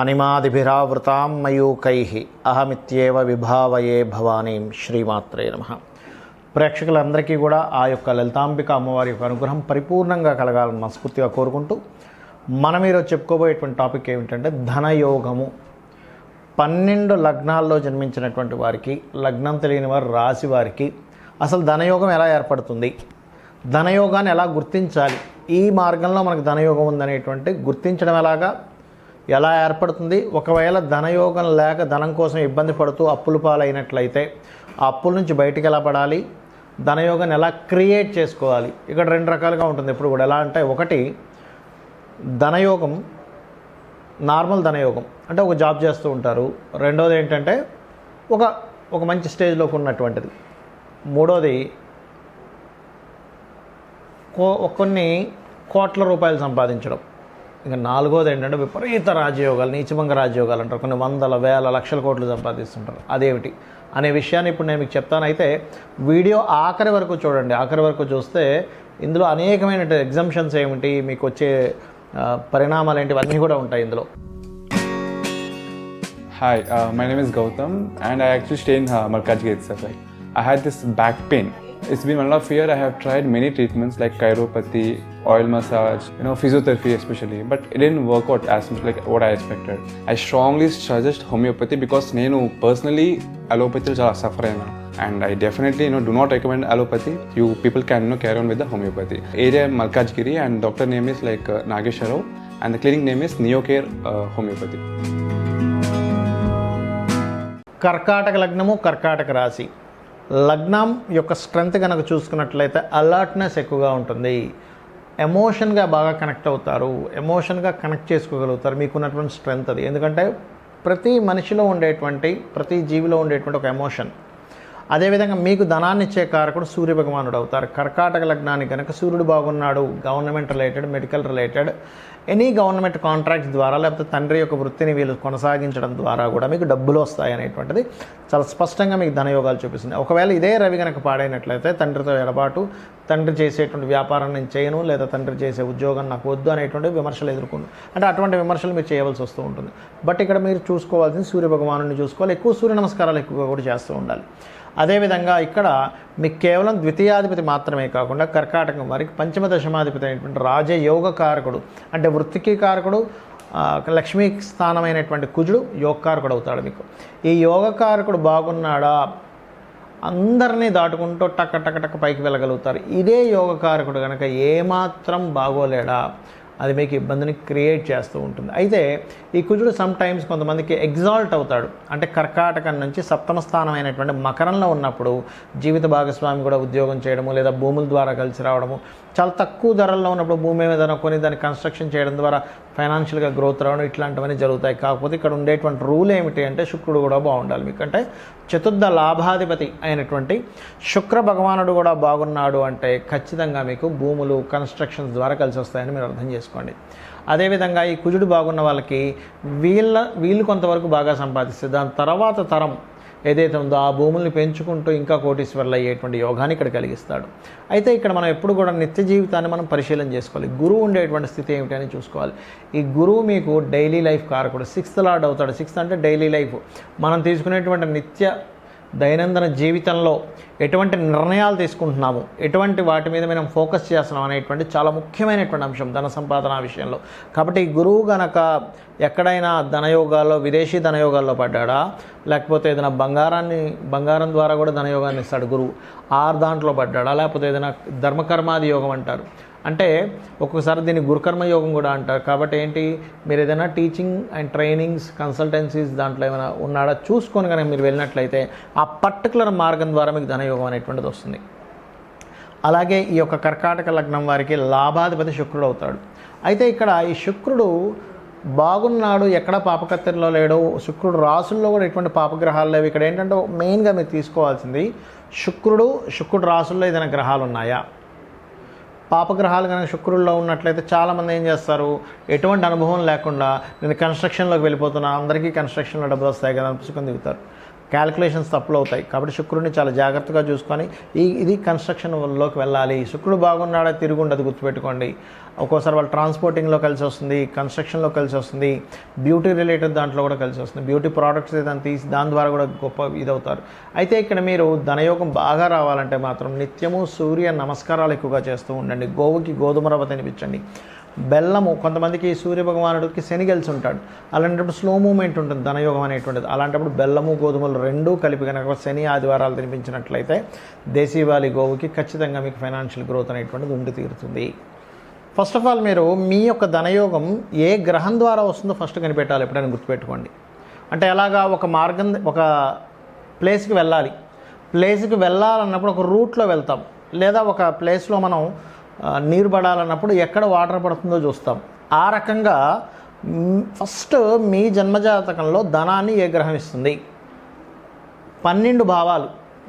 అనిమాదిభిరావృతాం మయూకై అహమిత్యేవ విభావయే భవానీం శ్రీమాత్రే నమ. ప్రేక్షకులందరికీ కూడా ఆ యొక్క లలితాంబిక అమ్మవారి యొక్క అనుగ్రహం పరిపూర్ణంగా కలగాలని మనస్ఫూర్తిగా కోరుకుంటూ మనం ఈరోజు చెప్పుకోబోయేటువంటి టాపిక్ ఏమిటంటే ధనయోగము. పన్నెండు లగ్నాల్లో జన్మించినటువంటి వారికి లగ్నం తెలియని వారు రాశి వారికి అసలు ధనయోగం ఎలా ఏర్పడుతుంది? ధనయోగాన్ని ఎలా గుర్తించాలి? ఈ మార్గంలో మనకు ధనయోగం ఉందనేటువంటి గుర్తించడం ఎలాగా? ఎలా ఏర్పడుతుంది? ఒకవేళ ధనయోగం లేక ధనం కోసం ఇబ్బంది పడుతూ అప్పుల పాలైనట్లయితే ఆ అప్పుల నుంచి బయటికి ఎలా పడాలి? ధనయోగాన్ని ఎలా క్రియేట్ చేసుకోవాలి? ఇక్కడ రెండు రకాలుగా ఉంటుంది. ఇప్పుడు కూడా ఎలా అంటే ఒకటి ధనయోగం నార్మల్ ధనయోగం. అంటే ఒక జాబ్ చేస్తూ ఉంటారు. రెండోది ఏంటంటే ఒక ఒక మంచి స్టేజ్లోకి ఉన్నటువంటిది. మూడోది కో కొన్ని కోట్ల రూపాయలు సంపాదించడం. ఇంకా నాలుగోది ఏంటంటే విపరీత రాజయోగాలు నీచభంగ రాజయోగాలు అంటారు. కొన్ని వందల వేల లక్షల కోట్లు సంపాదిస్తుంటారు. అదేమిటి? అనే విషయాన్ని ఇప్పుడు నేను మీకు చెప్తాను. అయితే వీడియో ఆఖరి వరకు చూడండి. ఆఖరి వరకు చూస్తే ఇందులో అనేకమైన ఎగ్జామ్షన్స్ ఏమిటి మీకు వచ్చే పరిణామాలు ఏంటి అన్నీ కూడా ఉంటాయి ఇందులో. Hi my name is Gautam and I actually stay in Markaz gate sir I had this back pain. It's been one of year. I have tried many treatments like chiropathy, oil massage, you know, physiotherapy especially, but it didn't work out as much like what I expected. I strongly suggest homeopathy because నేను personally allopathy చాలా suffer అయినా and I definitely you know do not recommend allopathy. You people can you know carry on with the homeopathy. Area Malkajgiri and doctor name is like uh, Nagesha Rao and the clinic name is Neocare uh, Homeopathy. కర్కాటక లగ్నము కర్కాటక రాశి లగ్నం యొక్క strength కనుక చూసుకున్నట్లయితే alertness ఎక్కువగా ఉంటుంది. ఎమోషన్గా బాగా కనెక్ట్ అవుతారు. ఎమోషన్గా కనెక్ట్ చేసుకోగలుగుతారు. మీకున్నటువంటి స్ట్రెంగ్త్ అది. ఎందుకంటే ప్రతి మనిషిలో ఉండేటువంటి ప్రతి జీవిలో ఉండేటువంటి ఒక ఎమోషన్. అదేవిధంగా మీకు ధనాన్ని ఇచ్చే కారకుడు సూర్య భగవానుడు అవుతారు. కర్కాటక లగ్నానికి కనుక సూర్యుడు బాగున్నాడు government related medical related any government contract ద్వారా లేకపోతే తండ్రి యొక్క వృత్తిని వీళ్ళు కొనసాగించడం ద్వారా కూడా మీకు డబ్బులు వస్తాయి అనేటువంటిది చాలా స్పష్టంగా మీకు ధనయోగాలు చూపిస్తుంది. ఒకవేళ ఇదే రవి కనుక పాడైనట్లయితే తండ్రితో ఎడబాటు తండ్రి చేసేటువంటి వ్యాపారం నేను చేయను లేదా తండ్రి చేసే ఉద్యోగం నాకు వద్దు అనేటువంటి విమర్శలు ఎదుర్కొంటు అంటే అటువంటి విమర్శలు మీరు చేయవలసి వస్తూ ఉంటుంది. బట్ ఇక్కడ మీరు చూసుకోవాల్సింది సూర్య భగవాను చూసుకోవాలి. ఎక్కువ సూర్య నమస్కారాలు ఎక్కువగా కూడా చేస్తూ ఉండాలి. అదేవిధంగా ఇక్కడ మీకు కేవలం ద్వితీయాధిపతి మాత్రమే కాకుండా కర్కాటకం వారికి పంచమ దశమాధిపతి అయినటువంటి రాజయోగ కారకుడు అంటే వృత్తికి కారకుడు లక్ష్మీ స్థానమైనటువంటి కుజుడు యోగకారకుడు అవుతాడు మీకు. ఈ యోగకారకుడు బాగున్నాడా? అందరినీ దాటుకుంటూ టక్క టక్క టక్క పైకి వెళ్ళగలుగుతారు. ఇదే యోగకారకుడు కనుక ఏమాత్రం బాగోలేడా? అది మీకు ఇబ్బందిని క్రియేట్ చేస్తూ ఉంటుంది. అయితే ఈ కుజుడు సమ్ టైమ్స్ కొంతమందికి ఎగ్జాల్ట్ అవుతాడు. అంటే కర్కాటకం నుంచి సప్తమ స్థానం అయినటువంటి మకరంలో ఉన్నప్పుడు జీవిత భాగస్వామి కూడా ఉద్యోగం చేయడము లేదా భూముల ద్వారా కలిసి రావడము చాలా తక్కువ ధరల్లో ఉన్నప్పుడు భూమి ఏదైనా కొని దాన్ని కన్స్ట్రక్షన్ చేయడం ద్వారా ఫైనాన్షియల్గా గ్రోత్ రావడం ఇట్లాంటివన్నీ జరుగుతాయి. కాకపోతే ఇక్కడ ఉండేటువంటి రూల్ ఏమిటి అంటే శుక్రుడు కూడా బాగుండాలి. మీకు అంటే చతుర్థ లాభాధిపతి అయినటువంటి శుక్ర భగవానుడు కూడా బాగున్నాడు అంటే ఖచ్చితంగా మీకు భూములు కన్స్ట్రక్షన్స్ ద్వారా కలిసి వస్తాయని మీరు అర్థం చేసుకోండి. అదేవిధంగా ఈ కుజుడు బాగున్న వాళ్ళకి వీళ్ళ వీళ్ళు కొంతవరకు బాగా సంపాదిస్తే దాని తర్వాత తరం ఏదైతే ఉందో ఆ భూముల్ని పెంచుకుంటూ ఇంకా కోటీశ్వర్లు అయ్యేటువంటి యోగాన్ని ఇక్కడ కలిగిస్తాడు. అయితే ఇక్కడ మనం ఎప్పుడు కూడా నిత్య జీవితాన్ని మనం పరిశీలన చేసుకోవాలి. గురువు ఉండేటువంటి స్థితి ఏమిటని చూసుకోవాలి. ఈ గురువు మీకు డైలీ లైఫ్ కారకుడు. సిక్స్త్ లార్డ్ అవుతాడు. సిక్స్త్ అంటే డైలీ లైఫ్. మనం తీసుకునేటువంటి నిత్య దైనందిన జీవితంలో ఎటువంటి నిర్ణయాలు తీసుకుంటున్నాము? ఎటువంటి వాటి మీద మనం ఫోకస్ చేస్తున్నాం అనేటువంటి చాలా ముఖ్యమైనటువంటి అంశం ధన సంపాదన విషయంలో. కాబట్టి గురువు గనక ఎక్కడైనా ధనయోగాల్లో విదేశీ ధనయోగాల్లో పడ్డాడా? లేకపోతే ఏదైనా బంగారాన్ని బంగారం ద్వారా కూడా ధనయోగాన్ని ఇస్తాడు గురువు. ఆరు దాంట్లో పడ్డాడా? లేకపోతే ఏదైనా ధర్మకర్మాది యోగం అంటారు. అంటే ఒక్కొక్కసారి దీన్ని గురుకర్మ యోగం కూడా అంటారు. కాబట్టి ఏంటి? మీరు ఏదైనా టీచింగ్ అండ్ ట్రైనింగ్స్ కన్సల్టెన్సీస్ దాంట్లో ఏమైనా ఉన్నాడా? చూసుకొని కనుక మీరు వెళ్ళినట్లయితే ఆ పర్టికులర్ మార్గం ద్వారా మీకు ధనయోగం అనేటువంటిది వస్తుంది. అలాగే ఈ యొక్క కర్కాటక లగ్నం వారికి లాభాధిపతి శుక్రుడు అవుతాడు. అయితే ఇక్కడ ఈ శుక్రుడు బాగున్నాడు ఎక్కడ పాపకత్తెరలో లేడు శుక్రుడు రాసుల్లో కూడా ఎటువంటి పాపగ్రహాలు లేవు. ఇక్కడ ఏంటంటే మెయిన్గా మీరు తీసుకోవాల్సింది శుక్రుడు శుక్రుడు రాసుల్లో ఏదైనా గ్రహాలు ఉన్నాయా? పాపగ్రహాలు కనుక శుక్రుల్లో ఉన్నట్లయితే చాలామంది ఏం చేస్తారు? ఎటువంటి అనుభవం లేకుండా నేను కన్స్ట్రక్షన్లోకి వెళ్ళిపోతున్నా అందరికీ కన్స్ట్రక్షన్లో డబ్బులు వస్తాయి కదా అనిపించుకొని దిగుతారు. క్యాలిక్యులేషన్స్ తప్పులు అవుతాయి కాబట్టి శుక్రుడిని చాలా జాగ్రత్తగా చూసుకొని ఈ ఇది కన్స్ట్రక్షన్లోకి వెళ్ళాలి. శుక్రుడు బాగున్నాడా? తిరిగి ఉండదు గుర్తుపెట్టుకోండి. ఒక్కోసారి వాళ్ళు ట్రాన్స్పోర్టింగ్లో కలిసి వస్తుంది కన్స్ట్రక్షన్లో కలిసి వస్తుంది బ్యూటీ రిలేటెడ్ దాంట్లో కూడా కలిసి వస్తుంది. బ్యూటీ ప్రోడక్ట్స్ ఏదైనా తీసి దాని ద్వారా కూడా గొప్ప ఇదవుతారు. అయితే ఇక్కడ మీరు ధనయోగం బాగా రావాలంటే మాత్రం నిత్యము సూర్య నమస్కారాలు ఎక్కువగా చేస్తూ ఉండండి. గోవుకి గోధుమ రవ్వ తినిపించండి. బెల్లము కొంతమందికి సూర్య భగవానుడికి శని గెలిచి ఉంటాడు అలాంటప్పుడు స్లో మూమెంట్ ఉంటుంది ధనయోగం అనేటువంటిది. అలాంటప్పుడు బెల్లము గోధుమలు రెండూ కలిపి కనుక శని ఆదివారాలు తినిపించినట్లయితే దేశీవాలి గోవుకి ఖచ్చితంగా మీకు ఫైనాన్షియల్ గ్రోత్ అనేటువంటిది ఉండి తీరుతుంది. ఫస్ట్ ఆఫ్ ఆల్ మీరు మీ యొక్క ధనయోగం ఏ గ్రహం ద్వారా వస్తుందో ఫస్ట్ కనిపెట్టాలి ఎప్పుడైనా గుర్తుపెట్టుకోండి. అంటే ఎలాగా ఒక మార్గం ఒక ప్లేస్కి వెళ్ళాలి. ప్లేస్కి వెళ్ళాలన్నప్పుడు ఒక రూట్లో వెళ్తాం. లేదా ఒక ప్లేస్లో మనం నీరు పడాలన్నప్పుడు ఎక్కడ వాటర్ పడుతుందో చూస్తాం. ఆ రకంగా ఫస్ట్ మీ జన్మజాతకంలో ధనాన్ని ఏ గ్రహం ఇస్తుంది? పన్నెండు భావాలు.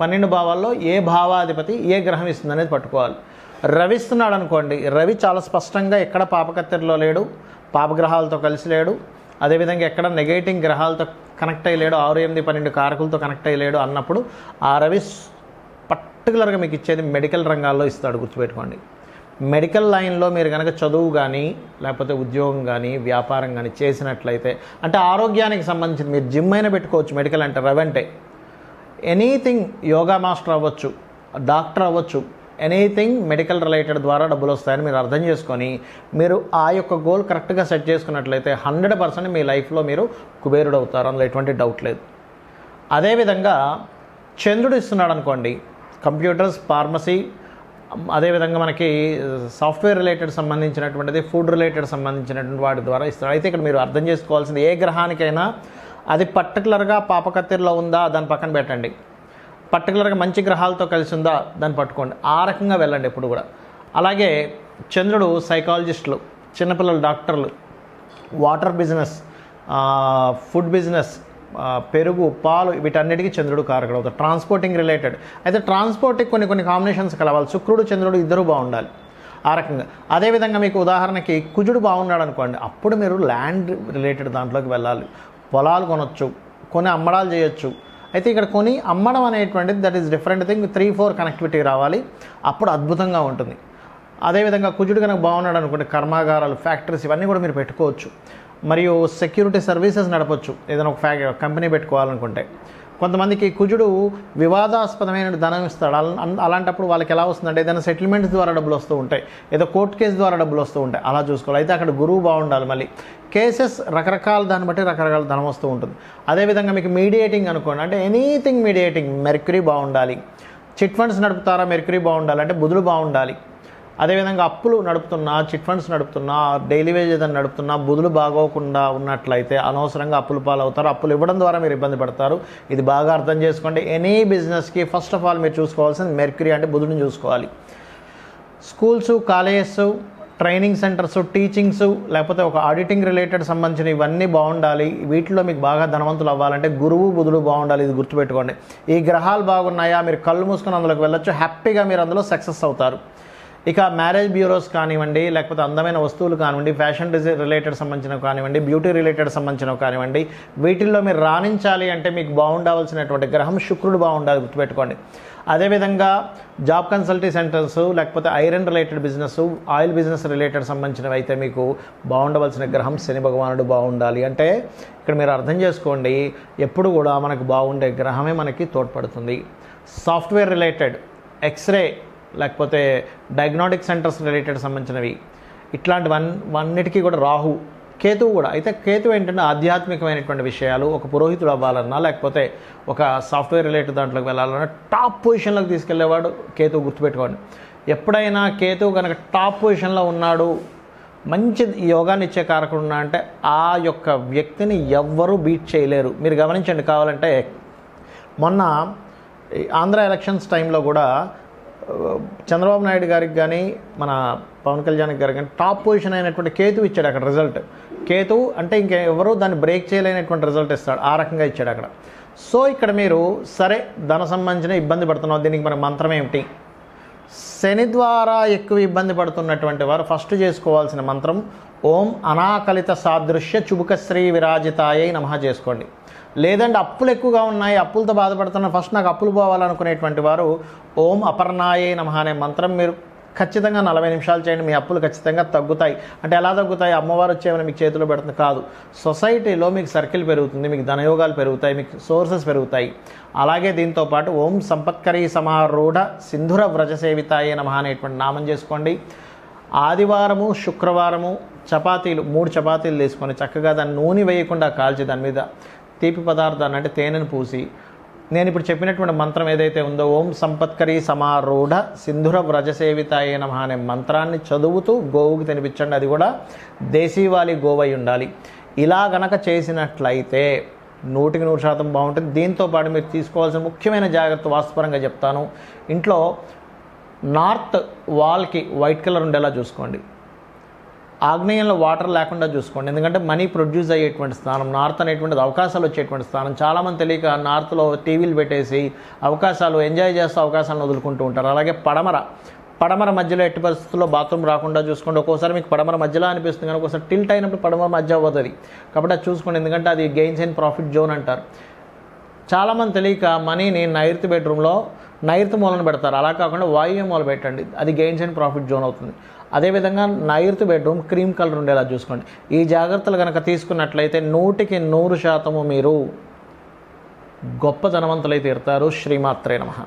పన్నెండు భావాల్లో ఏ భావాధిపతి ఏ గ్రహం ఇస్తుంది అనేది పట్టుకోవాలి. రవి ఇస్తున్నాడు అనుకోండి. రవి చాలా స్పష్టంగా ఎక్కడ పాపకత్తెరలో లేడు పాపగ్రహాలతో కలిసి లేడు అదేవిధంగా ఎక్కడ నెగేటింగ్ గ్రహాలతో కనెక్ట్ అయ్యలేడు ఆరు ఎనిమిది పన్నెండు కారకులతో కనెక్ట్ అయ్యలేడు అన్నప్పుడు ఆ రవి పర్టికులర్గా మీకు ఇచ్చేది మెడికల్ రంగాల్లో ఇస్తాడు గుర్తుపెట్టుకోండి. మెడికల్ లైన్లో మీరు కనుక చదువు కానీ లేకపోతే ఉద్యోగం కానీ వ్యాపారం కానీ చేసినట్లయితే అంటే ఆరోగ్యానికి సంబంధించిన మీరు జిమ్ అయినా పెట్టుకోవచ్చు మెడికల్ అంటే రవి ఎనీథింగ్ యోగా మాస్టర్ అవ్వచ్చు డాక్టర్ అవ్వచ్చు ఎనీథింగ్ మెడికల్ రిలేటెడ్ ద్వారా డబ్బులు వస్తాయని మీరు అర్థం చేసుకొని మీరు ఆ యొక్క గోల్ కరెక్ట్గా సెట్ చేసుకున్నట్లయితే హండ్రెడ్ పర్సెంట్ మీ లైఫ్లో మీరు కుబేరుడు అవుతారు అందులో ఎటువంటి డౌట్ లేదు. అదేవిధంగా చంద్రుడు ఇస్తున్నాడు అనుకోండి కంప్యూటర్స్ ఫార్మసీ అదేవిధంగా మనకి సాఫ్ట్వేర్ రిలేటెడ్ సంబంధించినటువంటిది ఫుడ్ రిలేటెడ్ సంబంధించినటువంటి వాటి ద్వారా ఇస్తారు. అయితే ఇక్కడ మీరు అర్థం చేసుకోవాల్సింది ఏ గ్రహానికైనా అది పర్టికులర్గా పాపకత్తిరిలో ఉందా దాని పక్కన పెట్టండి. పర్టికులర్గా మంచి గ్రహాలతో కలిసి ఉందా దాన్ని పట్టుకోండి. ఆ రకంగా వెళ్ళండి ఎప్పుడు కూడా. అలాగే చంద్రుడు సైకాలజిస్టులు చిన్నపిల్లలు డాక్టర్లు వాటర్ బిజినెస్ ఫుడ్ బిజినెస్ పెరుగు పాలు వీటన్నిటికీ చంద్రుడు కారకుడు అవుతాడు ట్రాన్స్పోర్టింగ్ రిలేటెడ్ అయితే ట్రాన్స్పోర్టింగ్ కొన్ని కొన్ని కాంబినేషన్స్ కలవాలి. శుక్రుడు చంద్రుడు ఇద్దరు బాగుండాలి. ఆ రకంగా. అదేవిధంగా మీకు ఉదాహరణకి కుజుడు బాగున్నాడు అనుకోండి. అప్పుడు మీరు ల్యాండ్ రిలేటెడ్ దాంట్లోకి వెళ్ళాలి. పొలాలు కొనొచ్చు కొన్ని అమ్మడాలు చేయొచ్చు. అయితే ఇక్కడ కొని అమ్మడం అనేటువంటిది that is different thing three four connectivity రావాలి. అప్పుడు అద్భుతంగా ఉంటుంది. అదేవిధంగా కుజుడు కనుక బాగున్నాడు అనుకోండి కర్మాగారాలు ఫ్యాక్టరీస్ ఇవన్నీ కూడా మీరు పెట్టుకోవచ్చు. మరియు సెక్యూరిటీ సర్వీసెస్ నడపచ్చు. ఏదైనా ఒక ఫ్యా కంపెనీ పెట్టుకోవాలనుకుంటే. కొంతమందికి కుజుడు వివాదాస్పదమైన ధనం ఇస్తాడు. అలాంటప్పుడు వాళ్ళకి ఎలా వస్తుందంటే ఏదైనా సెటిల్మెంట్స్ ద్వారా డబ్బులు వస్తూ ఉంటాయి. ఏదో కోర్టు కేసు ద్వారా డబ్బులు వస్తూ ఉంటాయి. అలా చూసుకోవాలి. అయితే అక్కడ గురువు బాగుండాలి మళ్ళీ. కేసెస్ రకరకాల దాన్ని బట్టి రకరకాల ధనం వస్తూ ఉంటుంది. అదేవిధంగా మీకు మీడియేటింగ్ అనుకోండి. అంటే ఎనీథింగ్ మీడియేటింగ్ మెర్క్యూరీ బాగుండాలి. చిట్ ఫండ్స్ నడుపుతారా మెర్క్యూరీ బాగుండాలి. అంటే బుధుడు బాగుండాలి. అదేవిధంగా అప్పులు నడుపుతున్నా చిట్ ఫండ్స్ నడుపుతున్నా డైలీ వేజ్ ఏదైనా నడుపుతున్నా బుధులు బాగోకుండా ఉన్నట్లయితే అనవసరంగా అప్పులు పాలవుతారు. అప్పులు ఇవ్వడం ద్వారా మీరు ఇబ్బంది పడతారు. ఇది బాగా అర్థం చేసుకోండి. ఎనీ బిజినెస్కి ఫస్ట్ ఆఫ్ ఆల్ మీరు చూసుకోవాల్సింది మెర్క్యూరీ అంటే బుధుడిని చూసుకోవాలి. Schools colleges training centres teachings లేకపోతే ఒక ఆడిటింగ్ రిలేటెడ్ సంబంధించిన ఇవన్నీ బాగుండాలి. వీటిలో మీకు బాగా ధనవంతులు అవ్వాలంటే గురువు బుధుడు బాగుండాలి. ఇది గుర్తుపెట్టుకోండి. ఈ గ్రహాలు బాగున్నాయా? మీరు కళ్ళు మూసుకుని అందులోకి వెళ్ళొచ్చు. హ్యాపీగా మీరు అందులో సక్సెస్ అవుతారు. ఇక మ్యారేజ్ బ్యూరోస్ కానివ్వండి లేకపోతే అందమైన వస్తువులు కానివ్వండి ఫ్యాషన్ డిజైన్ రిలేటెడ్ సంబంధించినవి కానివ్వండి బ్యూటీ రిలేటెడ్ సంబంధించినవి కానివ్వండి వీటిల్లో మీరు రాణించాలి అంటే మీకు బాగుండవలసినటువంటి గ్రహం శుక్రుడు బాగుండాలి గుర్తుపెట్టుకోండి. అదేవిధంగా జాబ్ కన్సల్టీ సెంటర్స్ లేకపోతే iron related business oil business related సంబంధించినవి అయితే మీకు బాగుండవలసిన గ్రహం శని భగవానుడు బాగుండాలి. అంటే ఇక్కడ మీరు అర్థం చేసుకోండి ఎప్పుడు కూడా మనకు బాగుండే గ్రహమే మనకి తోడ్పడుతుంది. సాఫ్ట్వేర్ రిలేటెడ్ ఎక్స్రే లేకపోతే డయాగ్నోటిక్ సెంటర్స్ రిలేటెడ్ సంబంధించినవి. ఇట్లాంటివన్ వన్నిటికీ కూడా రాహు కేతువు కూడా. అయితే కేతువు ఏంటంటే ఆధ్యాత్మికమైనటువంటి విషయాలు ఒక పురోహితుడు అవ్వాలన్నా లేకపోతే ఒక సాఫ్ట్వేర్ రిలేటెడ్ దాంట్లోకి వెళ్ళాలన్నా టాప్ పొజిషన్లోకి తీసుకెళ్ళేవాడు కేతువు గుర్తుపెట్టుకోండి. ఎప్పుడైనా కేతువు కనుక టాప్ పొజిషన్లో ఉన్నాడు మంచి యోగాన్ని ఇచ్చే కారకుడు ఉన్నా అంటే ఆ యొక్క వ్యక్తిని ఎవ్వరూ బీట్ చేయలేరు. మీరు గమనించండి కావాలంటే మొన్న ఈ ఆంధ్ర ఎలక్షన్స్ టైంలో కూడా చంద్రబాబు నాయుడు గారికి కానీ మన పవన్ కళ్యాణ్ గారికి కానీ టాప్ పొజిషన్ అయినటువంటి కేతు ఇచ్చాడు అక్కడ రిజల్ట్. కేతు అంటే ఇంకెవరు దాన్ని బ్రేక్ చేయలేనటువంటి రిజల్ట్ ఇస్తాడు. ఆ రకంగా ఇచ్చాడు అక్కడ. సో ఇక్కడ మీరు సరే ధన సంబంధించిన ఇబ్బంది పడుతున్నావు. దీనికి మన మంత్రం ఏమిటి? శని ద్వారా ఎక్కువ ఇబ్బంది పడుతున్నటువంటి వారు ఫస్ట్ చేసుకోవాల్సిన మంత్రం ఓం అనాకలిత సాదృశ్య చుబుక శ్రీ విరాజితాయై నమః చేసుకోండి. లేదంటే అప్పులు ఎక్కువగా ఉన్నాయి అప్పులతో బాధపడుతున్న ఫస్ట్ నాకు అప్పులు పోవాలనుకునేటువంటి వారు ఓం అపర్ణాయే నమ అనే మంత్రం మీరు ఖచ్చితంగా నలభై నిమిషాలు చేయండి మీ అప్పులు ఖచ్చితంగా తగ్గుతాయి. అంటే ఎలా తగ్గుతాయి? అమ్మవారు వచ్చేమని మీకు చేతిలో పెడుతుంది కాదు. సొసైటీలో మీకు సర్కిల్ పెరుగుతుంది మీకు ధనయోగాలు పెరుగుతాయి మీకు సోర్సెస్ పెరుగుతాయి. అలాగే దీంతో పాటు ఓం సంపత్కరీ సమారూఢ సింధుర వ్రజ సేవితాయే అనేటువంటి నామం చేసుకోండి. ఆదివారము శుక్రవారము చపాతీలు మూడు చపాతీలు తీసుకొని చక్కగా దాన్ని నూనె వేయకుండా కాల్చి దాని మీద తీపి పదార్థాన్ని అంటే తేనెను పూసి నేను ఇప్పుడు చెప్పినటువంటి మంత్రం ఏదైతే ఉందో ఓం సంపత్కరీ సమారూఢ సింధుర వ్రజసేవిత నమః అనే మంత్రాన్ని చదువుతూ గోవుకి తినిపించండి. అది కూడా దేశీవాలి గోవై ఉండాలి. ఇలా గనక చేసినట్లయితే నూటికి నూరు శాతం బాగుంటుంది. దీంతో పాటు మీరు తీసుకోవాల్సిన ముఖ్యమైన జాగ్రత్త వాస్తుపరంగా చెప్తాను. ఇంట్లో నార్త్ వాల్కి వైట్ కలర్ ఉండేలా చూసుకోండి. ఆగ్నేయంలో వాటర్ లేకుండా చూసుకోండి. ఎందుకంటే మనీ ప్రొడ్యూస్ అయ్యేటువంటి స్థానం నార్త్ అనేటువంటిది అవకాశాలు వచ్చేటువంటి స్థానం. చాలామంది తెలియక నార్త్లో టీవీలు పెట్టేసి అవకాశాలు ఎంజాయ్ చేస్తూ అవకాశాలను వదులుకుంటూ ఉంటారు. అలాగే పడమర పడమర మధ్యలో ఎట్టి పరిస్థితుల్లో బాత్రూమ్ రాకుండా చూసుకోండి. ఒక్కోసారి మీకు పడమర మధ్యలో అనిపిస్తుంది కానీ ఒకసారి టిల్ట్ అయినప్పుడు పడమర మధ్య అవ్వదు కాబట్టి అది చూసుకోండి. ఎందుకంటే అది గెయిన్స్ అండ్ ప్రాఫిట్ జోన్ అంటారు. చాలామంది తెలియక మనీని నైరుతి బెడ్రూమ్లో నైరుతి మూలను పెడతారు. అలా కాకుండా వాయువ్య మూల పెట్టండి. అది గెయిన్స్ అండ్ ప్రాఫిట్ జోన్ అవుతుంది. అదేవిధంగా నైరుతి బెడ్రూమ్ క్రీమ్ కలర్ ఉండేలా చూసుకోండి. ఈ జాగ్రత్తలు కనుక తీసుకున్నట్లయితే నూటికి నూరు శాతము మీరు గొప్ప ధనవంతులై తీరుతారు. శ్రీమాత్రే నమః.